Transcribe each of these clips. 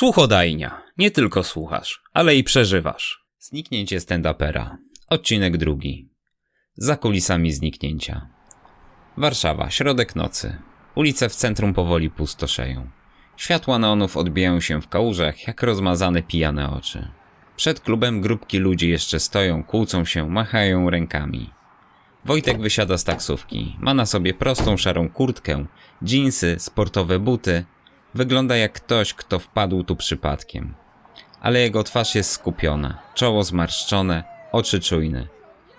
Słuchodajnia. Nie tylko słuchasz, ale i przeżywasz. Zniknięcie stand-upera. Odcinek drugi. Za kulisami zniknięcia. Warszawa, środek nocy. Ulice w centrum powoli pustoszeją. Światła neonów odbijają się w kałużach, jak rozmazane pijane oczy. Przed klubem grupki ludzi jeszcze stoją, kłócą się, machają rękami. Wojtek wysiada z taksówki. Ma na sobie prostą szarą kurtkę, dżinsy, sportowe buty. Wygląda jak ktoś, kto wpadł tu przypadkiem. Ale jego twarz jest skupiona, czoło zmarszczone, oczy czujne.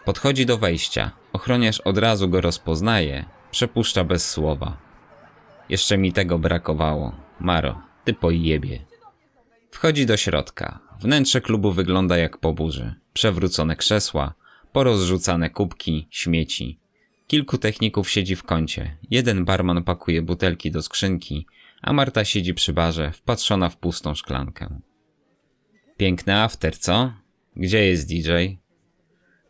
Podchodzi do wejścia. Ochroniarz od razu go rozpoznaje, przepuszcza bez słowa. Jeszcze mi tego brakowało. Maro, ty pojebie. Wchodzi do środka. Wnętrze klubu wygląda jak po burzy. Przewrócone krzesła, porozrzucane kubki, śmieci. Kilku techników siedzi w kącie. Jeden barman pakuje butelki do skrzynki, a Marta siedzi przy barze, wpatrzona w pustą szklankę. Piękny after, co? Gdzie jest DJ?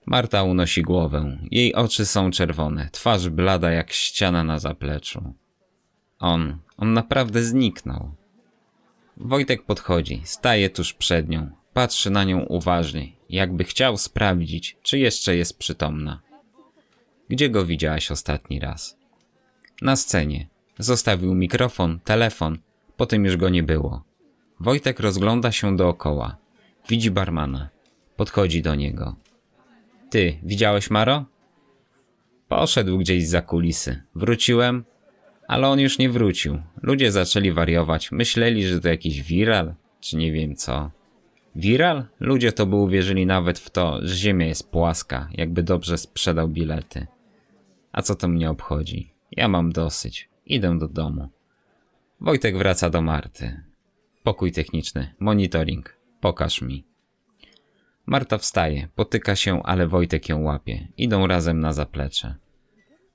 Marta unosi głowę. Jej oczy są czerwone, twarz blada jak ściana na zapleczu. On, on naprawdę zniknął. Wojtek podchodzi, staje tuż przed nią, patrzy na nią uważnie, jakby chciał sprawdzić, czy jeszcze jest przytomna. Gdzie go widziałaś ostatni raz? Na scenie. Zostawił mikrofon, telefon, potem już go nie było. Wojtek rozgląda się dookoła. Widzi barmana. Podchodzi do niego. Ty, widziałeś Maro? Poszedł gdzieś za kulisy. Wróciłem, ale on już nie wrócił. Ludzie zaczęli wariować. Myśleli, że to jakiś viral, czy nie wiem co. Viral? Ludzie to by uwierzyli nawet w to, że Ziemia jest płaska, jakby dobrze sprzedał bilety. A co to mnie obchodzi? Ja mam dosyć. Idę do domu. Wojtek wraca do Marty. Pokój techniczny, monitoring. Pokaż mi. Marta wstaje, potyka się, ale Wojtek ją łapie. Idą razem na zaplecze.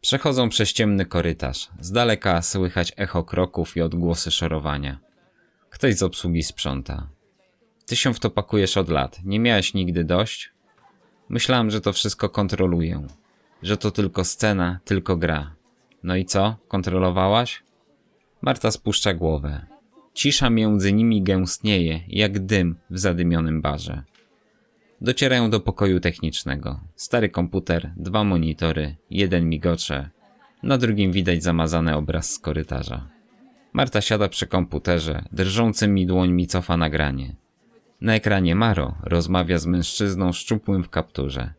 Przechodzą przez ciemny korytarz. Z daleka słychać echo kroków i odgłosy szorowania. Ktoś z obsługi sprząta. Ty się w to pakujesz od lat. Nie miałeś nigdy dość? Myślałem, że to wszystko kontroluję. Że to tylko scena, tylko gra. No i co? Kontrolowałaś? Marta spuszcza głowę. Cisza między nimi gęstnieje, jak dym w zadymionym barze. Docierają do pokoju technicznego. Stary komputer, dwa monitory, jeden migocze. Na drugim widać zamazany obraz z korytarza. Marta siada przy komputerze, drżącymi dłońmi cofa nagranie. Na ekranie Maro rozmawia z mężczyzną szczupłym w kapturze.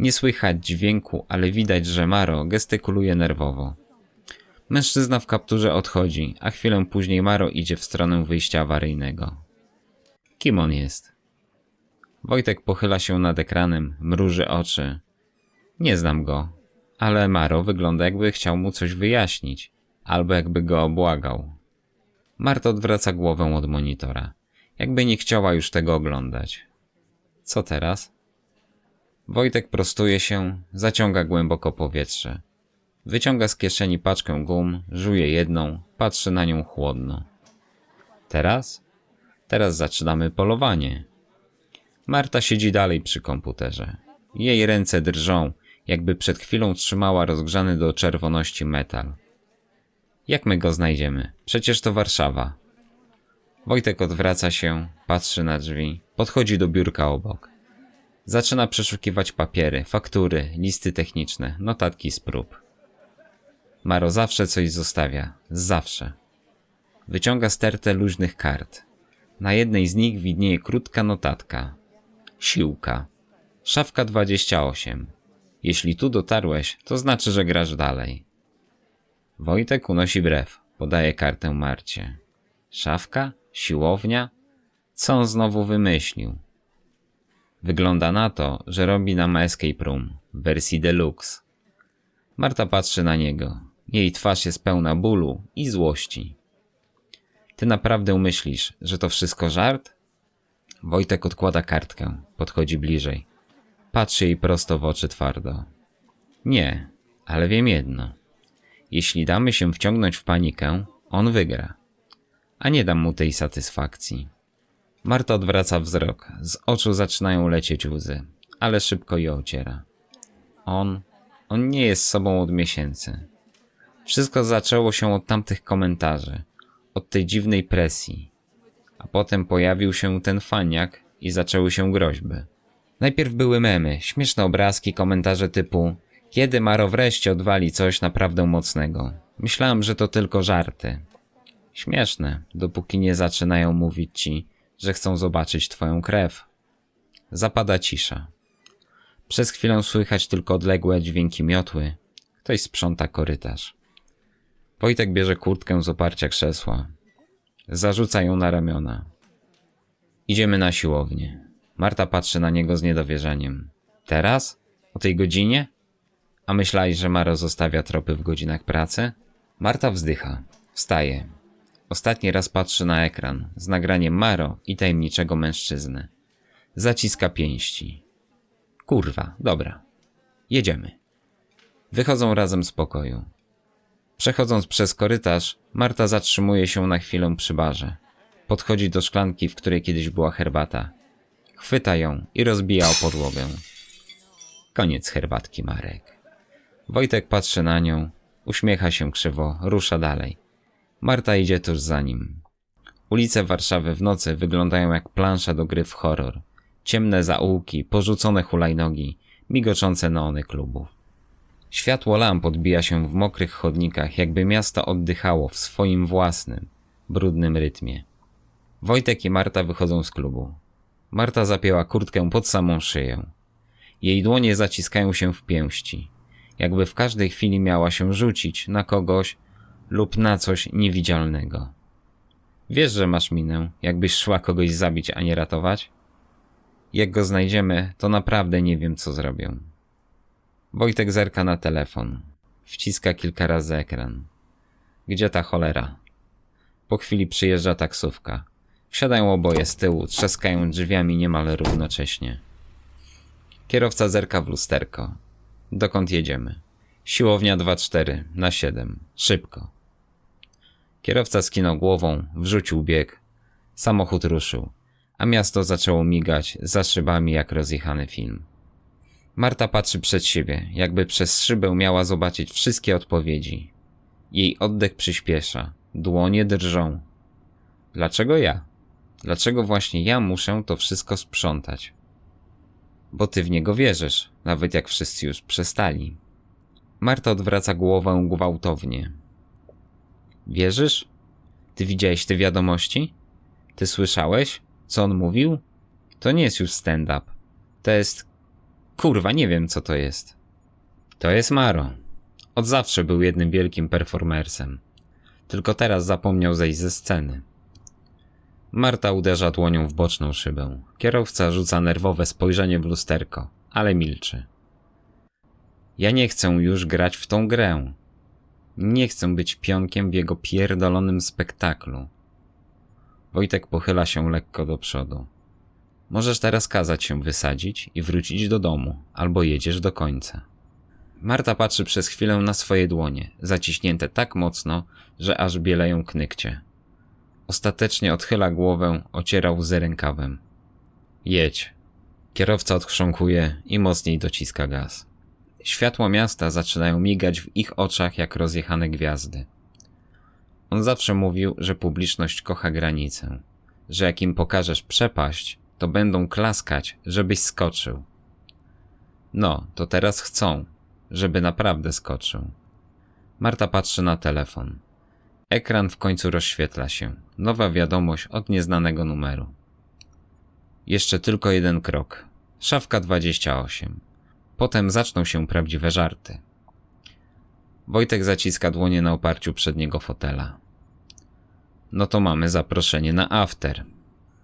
Nie słychać dźwięku, ale widać, że Maro gestykuluje nerwowo. Mężczyzna w kapturze odchodzi, a chwilę później Maro idzie w stronę wyjścia awaryjnego. Kim on jest? Wojtek pochyla się nad ekranem, mruży oczy. Nie znam go, ale Maro wygląda jakby chciał mu coś wyjaśnić, albo jakby go obłagał. Marta odwraca głowę od monitora, jakby nie chciała już tego oglądać. Co teraz? Wojtek prostuje się, zaciąga głęboko powietrze. Wyciąga z kieszeni paczkę gum, żuje jedną, patrzy na nią chłodno. Teraz? Teraz zaczynamy polowanie. Marta siedzi dalej przy komputerze. Jej ręce drżą, jakby przed chwilą trzymała rozgrzany do czerwoności metal. Jak my go znajdziemy? Przecież to Warszawa. Wojtek odwraca się, patrzy na drzwi, podchodzi do biurka obok. Zaczyna przeszukiwać papiery, faktury, listy techniczne, notatki z prób. Maro zawsze coś zostawia. Zawsze. Wyciąga stertę luźnych kart. Na jednej z nich widnieje krótka notatka. Siłka. Szafka 28. Jeśli tu dotarłeś, to znaczy, że grasz dalej. Wojtek unosi brew. Podaje kartę Marcie. Szafka? Siłownia? Co on znowu wymyślił? Wygląda na to, że robi nam escape room w wersji deluxe. Marta patrzy na niego. Jej twarz jest pełna bólu i złości. Ty naprawdę myślisz, że to wszystko żart? Wojtek odkłada kartkę, podchodzi bliżej. Patrzy jej prosto w oczy twardo. Nie, ale wiem jedno. Jeśli damy się wciągnąć w panikę, on wygra. A nie dam mu tej satysfakcji. Marta odwraca wzrok. Z oczu zaczynają lecieć łzy, ale szybko je ociera. On, on nie jest sobą od miesięcy. Wszystko zaczęło się od tamtych komentarzy, od tej dziwnej presji. A potem pojawił się ten faniak i zaczęły się groźby. Najpierw były memy, śmieszne obrazki, komentarze typu kiedy Maro wreszcie odwali coś naprawdę mocnego. Myślałem, że to tylko żarty. Śmieszne, dopóki nie zaczynają mówić ci, że chcą zobaczyć twoją krew. Zapada cisza. Przez chwilę słychać tylko odległe dźwięki miotły. Ktoś sprząta korytarz. Wojtek bierze kurtkę z oparcia krzesła. Zarzuca ją na ramiona. Idziemy na siłownię. Marta patrzy na niego z niedowierzaniem. Teraz? O tej godzinie? A myślałeś, że Maro zostawia tropy w godzinach pracy? Marta wzdycha. Wstaje. Ostatni raz patrzy na ekran z nagraniem Maro i tajemniczego mężczyzny. Zaciska pięści. Kurwa, dobra. Jedziemy. Wychodzą razem z pokoju. Przechodząc przez korytarz, Marta zatrzymuje się na chwilę przy barze. Podchodzi do szklanki, w której kiedyś była herbata. Chwyta ją i rozbija o podłogę. Koniec herbatki, Marek. Wojtek patrzy na nią, uśmiecha się krzywo, rusza dalej. Marta idzie tuż za nim. Ulice Warszawy w nocy wyglądają jak plansza do gry w horror. Ciemne zaułki, porzucone hulajnogi, migoczące neony klubów. Światło lamp odbija się w mokrych chodnikach, jakby miasto oddychało w swoim własnym, brudnym rytmie. Wojtek i Marta wychodzą z klubu. Marta zapięła kurtkę pod samą szyję. Jej dłonie zaciskają się w pięści, jakby w każdej chwili miała się rzucić na kogoś lub na coś niewidzialnego. Wiesz, że masz minę, jakbyś szła kogoś zabić, a nie ratować? Jak go znajdziemy, to naprawdę nie wiem, co zrobię. Wojtek zerka na telefon. Wciska kilka razy ekran. Gdzie ta cholera? Po chwili przyjeżdża taksówka. Wsiadają oboje z tyłu, trzaskają drzwiami niemal równocześnie. Kierowca zerka w lusterko. Dokąd jedziemy? Siłownia 2-4 na 7. Szybko. Kierowca skinął głową, wrzucił bieg. Samochód ruszył, a miasto zaczęło migać za szybami jak rozjechany film. Marta patrzy przed siebie, jakby przez szybę miała zobaczyć wszystkie odpowiedzi. Jej oddech przyspiesza, dłonie drżą. Dlaczego ja? Dlaczego właśnie ja muszę to wszystko sprzątać? Bo ty w niego wierzysz, nawet jak wszyscy już przestali. Marta odwraca głowę gwałtownie. Wierzysz? Ty widziałeś te wiadomości? Ty słyszałeś, co on mówił? To nie jest już stand-up. To jest. Kurwa, nie wiem co to jest. To jest Maro. Od zawsze był jednym wielkim performersem. Tylko teraz zapomniał zejść ze sceny. Marta uderza dłonią w boczną szybę. Kierowca rzuca nerwowe spojrzenie w lusterko, ale milczy. Ja nie chcę już grać w tą grę. Nie chcę być pionkiem w jego pierdolonym spektaklu. Wojtek pochyla się lekko do przodu. Możesz teraz kazać się wysadzić i wrócić do domu, albo jedziesz do końca. Marta patrzy przez chwilę na swoje dłonie, zaciśnięte tak mocno, że aż bieleją knykcie. Ostatecznie odchyla głowę, ociera łzy rękawem. Jedź. Kierowca odchrząkuje i mocniej dociska gaz. Światła miasta zaczynają migać w ich oczach jak rozjechane gwiazdy. On zawsze mówił, że publiczność kocha granicę, że jak im pokażesz przepaść, to będą klaskać, żebyś skoczył. No, to teraz chcą, żeby naprawdę skoczył. Marta patrzy na telefon. Ekran w końcu rozświetla się. Nowa wiadomość od nieznanego numeru. Jeszcze tylko jeden krok. Szafka 28. Potem zaczną się prawdziwe żarty. Wojtek zaciska dłonie na oparciu przedniego fotela. No to mamy zaproszenie na after.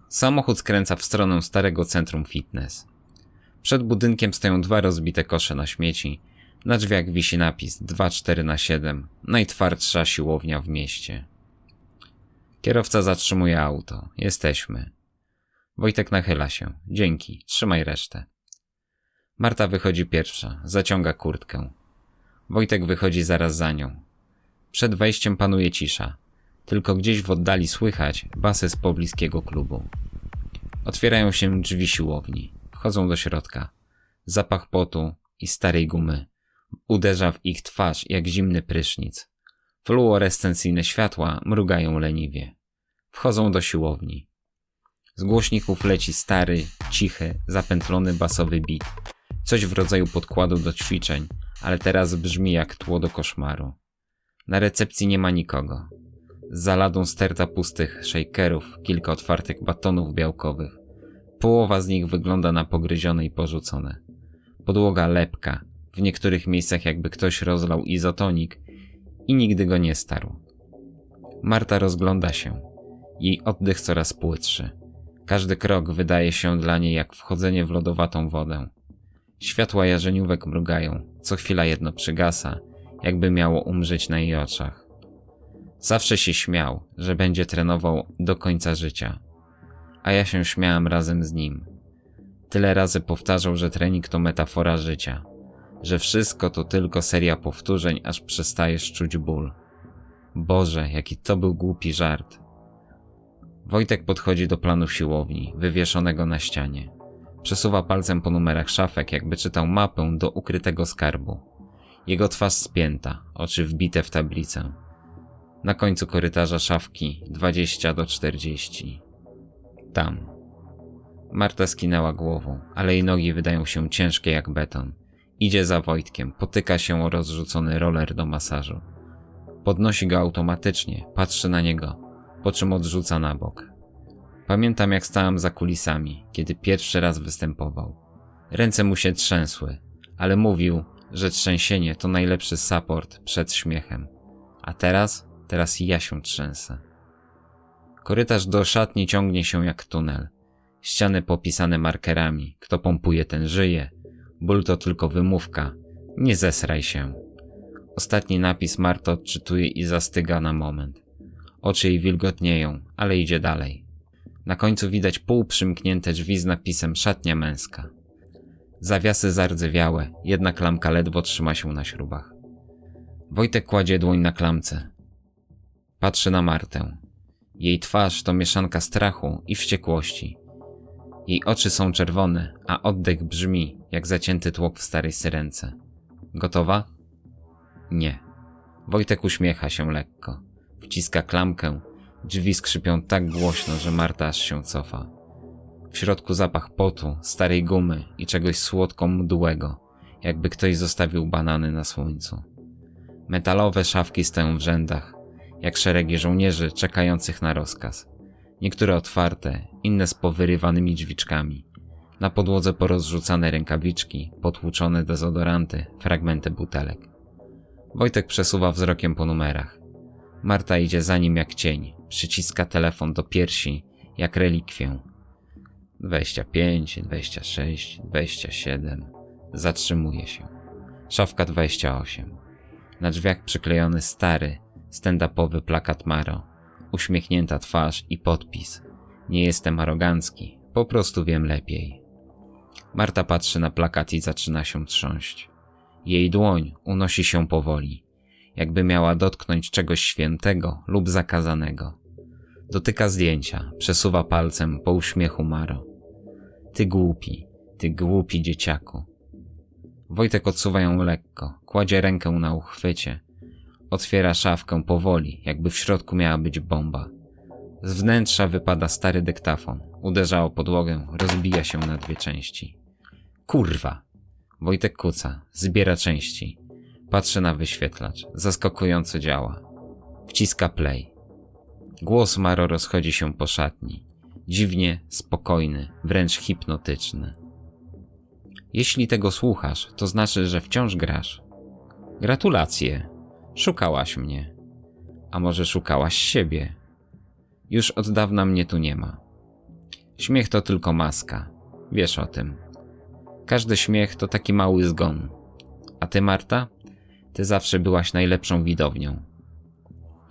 Samochód skręca w stronę starego centrum fitness. Przed budynkiem stoją dwa rozbite kosze na śmieci. Na drzwiach wisi napis 24 na 7 najtwardsza siłownia w mieście. Kierowca zatrzymuje auto. Jesteśmy. Wojtek nachyla się. Dzięki. Trzymaj resztę. Marta wychodzi pierwsza. Zaciąga kurtkę. Wojtek wychodzi zaraz za nią. Przed wejściem panuje cisza. Tylko gdzieś w oddali słychać basy z pobliskiego klubu. Otwierają się drzwi siłowni. Wchodzą do środka. Zapach potu i starej gumy uderza w ich twarz jak zimny prysznic. Fluorescencyjne światła mrugają leniwie. Wchodzą do siłowni. Z głośników leci stary, cichy, zapętlony basowy beat. Coś w rodzaju podkładu do ćwiczeń, ale teraz brzmi jak tło do koszmaru. Na recepcji nie ma nikogo. Za ladą sterta pustych shakerów, kilka otwartych batonów białkowych. Połowa z nich wygląda na pogryzione i porzucone. Podłoga lepka, w niektórych miejscach jakby ktoś rozlał izotonik i nigdy go nie starł. Marta rozgląda się. Jej oddech coraz płytszy. Każdy krok wydaje się dla niej jak wchodzenie w lodowatą wodę. Światła jarzeniówek mrugają, co chwila jedno przygasa, jakby miało umrzeć na jej oczach. Zawsze się śmiał, że będzie trenował do końca życia, a ja się śmiałem razem z nim. Tyle razy powtarzał, że trening to metafora życia, że wszystko to tylko seria powtórzeń, aż przestajesz czuć ból. Boże, jaki to był głupi żart. Wojtek podchodzi do planu siłowni, wywieszonego na ścianie. Przesuwa palcem po numerach szafek, jakby czytał mapę do ukrytego skarbu. Jego twarz spięta, oczy wbite w tablicę. Na końcu korytarza szafki 20 do 40. Tam. Marta skinęła głową, ale jej nogi wydają się ciężkie jak beton. Idzie za Wojtkiem, potyka się o rozrzucony roller do masażu. Podnosi go automatycznie, patrzy na niego, po czym odrzuca na bok. Pamiętam jak stałem za kulisami, kiedy pierwszy raz występował. Ręce mu się trzęsły, ale mówił, że trzęsienie to najlepszy support przed śmiechem. A teraz? Teraz ja się trzęsę. Korytarz do szatni ciągnie się jak tunel. Ściany popisane markerami. Kto pompuje, ten żyje. Ból to tylko wymówka. Nie zesraj się. Ostatni napis Marta odczytuje i zastyga na moment. Oczy jej wilgotnieją, ale idzie dalej. Na końcu widać półprzymknięte drzwi z napisem szatnia męska. Zawiasy zardzewiałe, jedna klamka ledwo trzyma się na śrubach. Wojtek kładzie dłoń na klamce. Patrzy na Martę. Jej twarz to mieszanka strachu i wściekłości. Jej oczy są czerwone, a oddech brzmi jak zacięty tłok w starej syrence. Gotowa? Nie. Wojtek uśmiecha się lekko. Wciska klamkę. Drzwi skrzypią tak głośno, że Marta aż się cofa. W środku zapach potu, starej gumy i czegoś słodko mdłego, jakby ktoś zostawił banany na słońcu. Metalowe szafki stoją w rzędach, jak szeregi żołnierzy czekających na rozkaz. Niektóre otwarte, inne z powyrywanymi drzwiczkami. Na podłodze porozrzucane rękawiczki, potłuczone dezodoranty, fragmenty butelek. Wojtek przesuwa wzrokiem po numerach. Marta idzie za nim jak cień, przyciska telefon do piersi, jak relikwię. 25, 26, 27. Zatrzymuje się. Szafka 28. Na drzwiach przyklejony stary, stand-upowy plakat Maro. Uśmiechnięta twarz i podpis. Nie jestem arogancki, po prostu wiem lepiej. Marta patrzy na plakat i zaczyna się trząść. Jej dłoń unosi się powoli, jakby miała dotknąć czegoś świętego lub zakazanego. Dotyka zdjęcia, przesuwa palcem po uśmiechu Maro. Ty głupi, ty głupi dzieciaku. Wojtek odsuwa ją lekko, kładzie rękę na uchwycie. Otwiera szafkę powoli, jakby w środku miała być bomba. Z wnętrza wypada stary dyktafon. Uderza o podłogę, rozbija się na dwie części. Kurwa! Wojtek kuca, zbiera części. Patrzy na wyświetlacz, zaskakująco działa. Wciska play. Głos Maro rozchodzi się po szatni. Dziwnie spokojny, wręcz hipnotyczny. Jeśli tego słuchasz, to znaczy, że wciąż grasz. Gratulacje. Szukałaś mnie. A może szukałaś siebie? Już od dawna mnie tu nie ma. Śmiech to tylko maska. Wiesz o tym. Każdy śmiech to taki mały zgon. A ty, Marta? Ty zawsze byłaś najlepszą widownią.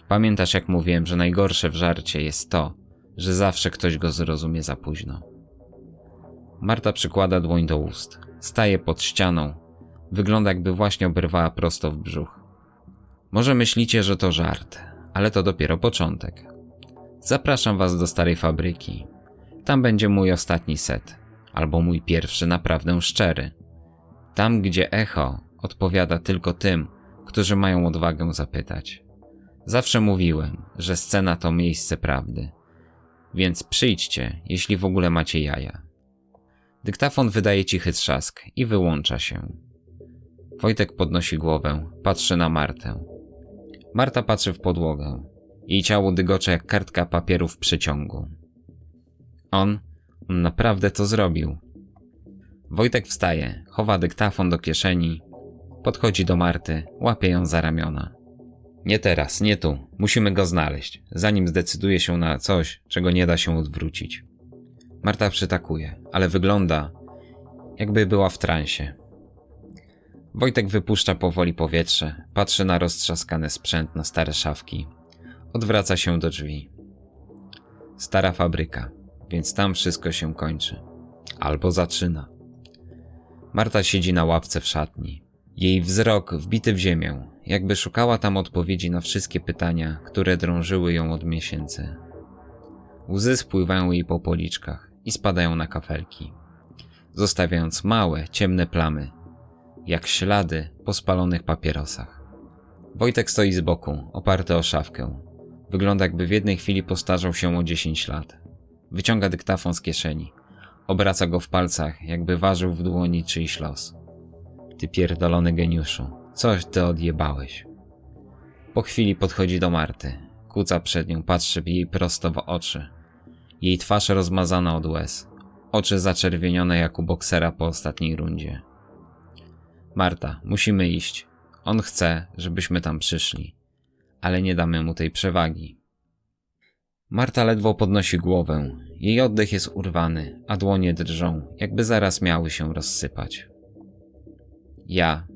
Pamiętasz, jak mówiłem, że najgorsze w żarcie jest to, że zawsze ktoś go zrozumie za późno. Marta przykłada dłoń do ust. Staje pod ścianą. Wygląda, jakby właśnie oberwała prosto w brzuch. Może myślicie, że to żart, ale to dopiero początek. Zapraszam was do starej fabryki. Tam będzie mój ostatni set, albo mój pierwszy naprawdę szczery. Tam, gdzie echo odpowiada tylko tym, którzy mają odwagę zapytać. Zawsze mówiłem, że scena to miejsce prawdy. Więc przyjdźcie, jeśli w ogóle macie jaja. Dyktafon wydaje cichy trzask i wyłącza się. Wojtek podnosi głowę, patrzy na Martę. Marta patrzy w podłogę. Jej ciało dygocze jak kartka papieru w przeciągu. On, on naprawdę to zrobił. Wojtek wstaje, chowa dyktafon do kieszeni, podchodzi do Marty, łapie ją za ramiona. Nie teraz, nie tu. Musimy go znaleźć, zanim zdecyduje się na coś, czego nie da się odwrócić. Marta przytakuje, ale wygląda, jakby była w transie. Wojtek wypuszcza powoli powietrze, patrzy na roztrzaskany sprzęt na stare szafki. Odwraca się do drzwi. Stara fabryka, więc tam wszystko się kończy. Albo zaczyna. Marta siedzi na ławce w szatni. Jej wzrok wbity w ziemię, jakby szukała tam odpowiedzi na wszystkie pytania, które drążyły ją od miesięcy. Łzy spływają jej po policzkach i spadają na kafelki, zostawiając małe, ciemne plamy, jak ślady po spalonych papierosach. Wojtek stoi z boku, oparty o szafkę. Wygląda jakby w jednej chwili postarzał się o 10 lat. Wyciąga dyktafon z kieszeni. Obraca go w palcach, jakby ważył w dłoni czyjś los. Ty pierdolony geniuszu, coś ty odjebałeś. Po chwili podchodzi do Marty. Kuca przed nią, patrzy jej prosto w oczy. Jej twarz rozmazana od łez. Oczy zaczerwienione jak u boksera po ostatniej rundzie. Marta, musimy iść. On chce, żebyśmy tam przyszli, ale nie damy mu tej przewagi. Marta ledwo podnosi głowę. Jej oddech jest urwany, a dłonie drżą, jakby zaraz miały się rozsypać. Ja.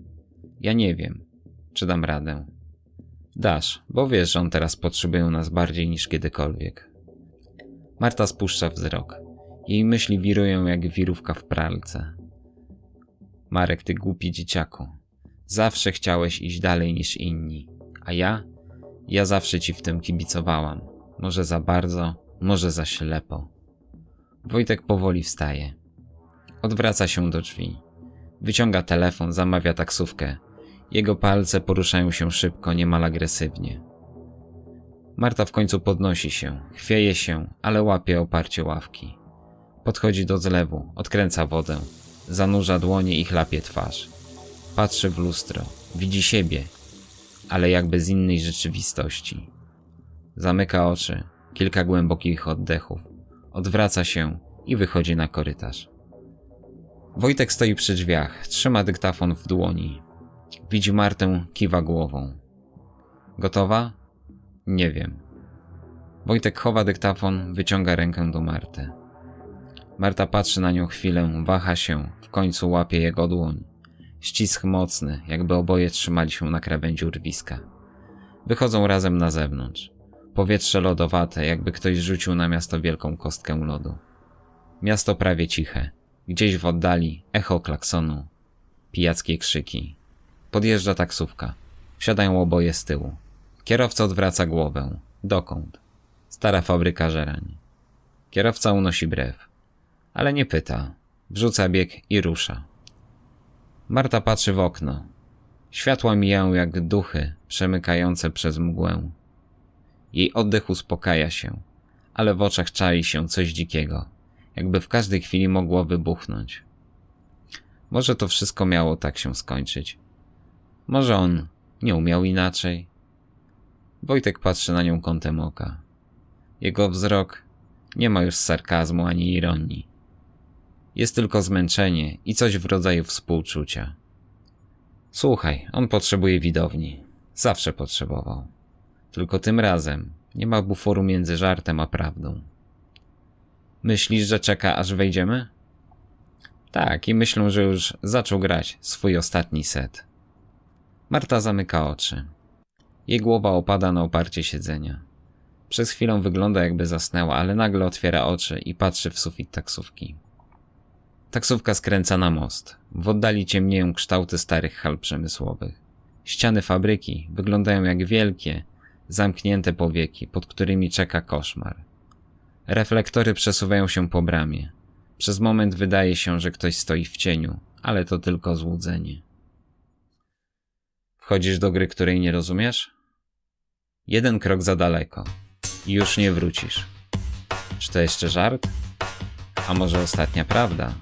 Ja nie wiem, czy dam radę. Dasz, bo wiesz, że on teraz potrzebuje nas bardziej niż kiedykolwiek. Marta spuszcza wzrok. Jej myśli wirują jak wirówka w pralce. Marek, ty głupi dzieciaku. Zawsze chciałeś iść dalej niż inni. A ja? Ja zawsze ci w tym kibicowałam. Może za bardzo, może za ślepo. Wojtek powoli wstaje. Odwraca się do drzwi. Wyciąga telefon, zamawia taksówkę. Jego palce poruszają się szybko, niemal agresywnie. Marta w końcu podnosi się, chwieje się, ale łapie oparcie ławki. Podchodzi do zlewu, odkręca wodę, zanurza dłonie i chlapie twarz. Patrzy w lustro, widzi siebie, ale jakby z innej rzeczywistości. Zamyka oczy, kilka głębokich oddechów, odwraca się i wychodzi na korytarz. Wojtek stoi przy drzwiach, trzyma dyktafon w dłoni. Widzi Martę, kiwa głową. Gotowa? Nie wiem. Wojtek chowa dyktafon, wyciąga rękę do Marty. Marta patrzy na nią chwilę, waha się, w końcu łapie jego dłoń. Ścisk mocny, jakby oboje trzymali się na krawędzi urwiska. Wychodzą razem na zewnątrz. Powietrze lodowate, jakby ktoś rzucił na miasto wielką kostkę lodu. Miasto prawie ciche. Gdzieś w oddali echo klaksonu. Pijackie krzyki. Podjeżdża taksówka. Wsiadają oboje z tyłu. Kierowca odwraca głowę. Dokąd? Stara fabryka żerań. Kierowca unosi brew. Ale nie pyta. Wrzuca bieg i rusza. Marta patrzy w okno. Światła mijają jak duchy przemykające przez mgłę. Jej oddech uspokaja się, ale w oczach czai się coś dzikiego, jakby w każdej chwili mogło wybuchnąć. Może to wszystko miało tak się skończyć. Może on nie umiał inaczej. Wojtek patrzy na nią kątem oka. Jego wzrok nie ma już sarkazmu ani ironii. Jest tylko zmęczenie i coś w rodzaju współczucia. Słuchaj, on potrzebuje widowni. Zawsze potrzebował. Tylko tym razem nie ma buforu między żartem a prawdą. Myślisz, że czeka aż wejdziemy? Tak, i myślę, że już zaczął grać swój ostatni set. Marta zamyka oczy. Jej głowa opada na oparcie siedzenia. Przez chwilę wygląda jakby zasnęła, ale nagle otwiera oczy i patrzy w sufit taksówki. Taksówka skręca na most. W oddali ciemnieją kształty starych hal przemysłowych. Ściany fabryki wyglądają jak wielkie, zamknięte powieki, pod którymi czeka koszmar. Reflektory przesuwają się po bramie. Przez moment wydaje się, że ktoś stoi w cieniu, ale to tylko złudzenie. Wchodzisz do gry, której nie rozumiesz? Jeden krok za daleko i już nie wrócisz. Czy to jeszcze żart? A może ostatnia prawda?